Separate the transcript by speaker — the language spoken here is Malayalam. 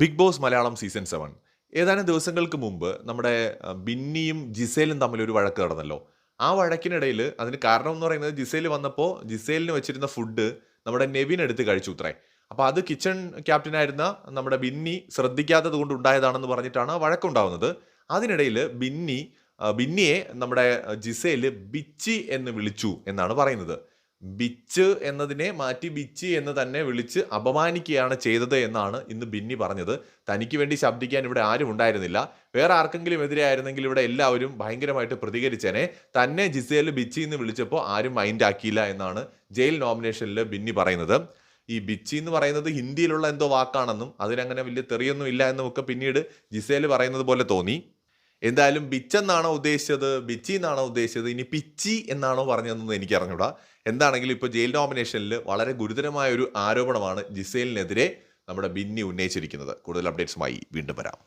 Speaker 1: Bigg Boss Malayalam season seven. ഏതാനും ദിവസങ്ങൾക്ക് മുമ്പ് നമ്മുടെ ബിന്നിയും ജിസേലും തമ്മിൽ ഒരു വഴക്ക് നടന്നല്ലോ. ആ വഴക്കിനിടയിൽ അതിന് കാരണം എന്ന് പറയുന്നത് ജിസേൽ വന്നപ്പോൾ ജിസേലിന് വെച്ചിരുന്ന ഫുഡ് നമ്മുടെ നെവിൻ എടുത്ത് കഴിച്ചു ഉത്രേ അപ്പോൾ അത് കിച്ചൺ ക്യാപ്റ്റനായിരുന്ന നമ്മുടെ ബിന്നി ശ്രദ്ധിക്കാത്തത് കൊണ്ട് ഉണ്ടായതാണെന്ന് പറഞ്ഞിട്ടാണ് വഴക്കുണ്ടാവുന്നത്. അതിനിടയിൽ ബിന്നി ബിന്നിയെ നമ്മുടെ ജിസേൽ ബിച്ചി എന്ന് വിളിച്ചു എന്നാണ് പറയുന്നത്. ബിച്ച് എന്നതിനെ മാറ്റി ബിച്ച് എന്ന് തന്നെ വിളിച്ച് അപമാനിക്കുകയാണ് ചെയ്തത് എന്നാണ് ഇന്ന് ബിന്നി പറഞ്ഞത്. തനിക്ക് വേണ്ടി ശബ്ദിക്കാൻ ഇവിടെ ആരും ഉണ്ടായിരുന്നില്ല. വേറെ ആർക്കെങ്കിലും എതിരെ ആയിരുന്നെങ്കിൽ ഇവിടെ എല്ലാവരും ഭയങ്കരമായിട്ട് പ്രതികരിച്ചേനെ. തന്നെ ജിസേൽ ബിച്ചി എന്ന് വിളിച്ചപ്പോൾ ആരും മൈൻഡ് ആക്കിയില്ല എന്നാണ് ജയിൽ നോമിനേഷനിൽ ബിന്നി പറയുന്നത്. ഈ ബിച്ചി എന്ന് പറയുന്നത് ഹിന്ദിയിലുള്ള എന്തോ വാക്കാണെന്നും അതിനങ്ങനെ വലിയ തെറിയൊന്നും ഇല്ല എന്നും ഒക്കെ പിന്നീട് ജിസേൽ പറയുന്നത് പോലെ തോന്നി. എന്തായാലും ബിച്ച് എന്നാണോ ഉദ്ദേശിച്ചത് ബിച്ചി എന്നാണോ ഉദ്ദേശിച്ചത് ഇനി പിച്ചി എന്നാണോ പറഞ്ഞതെന്ന് എനിക്ക് അറിഞ്ഞൂടാ എന്താണെങ്കിലും ഇപ്പോൾ ജയിൽ നോമിനേഷനിൽ വളരെ ഗുരുതരമായ ഒരു ആരോപണമാണ് ജിസേലിനെതിരെ നമ്മുടെ ബിന്നി ഉന്നയിച്ചിരിക്കുന്നത്. കൂടുതൽ അപ്ഡേറ്റ്സുമായി വീണ്ടും വരാം.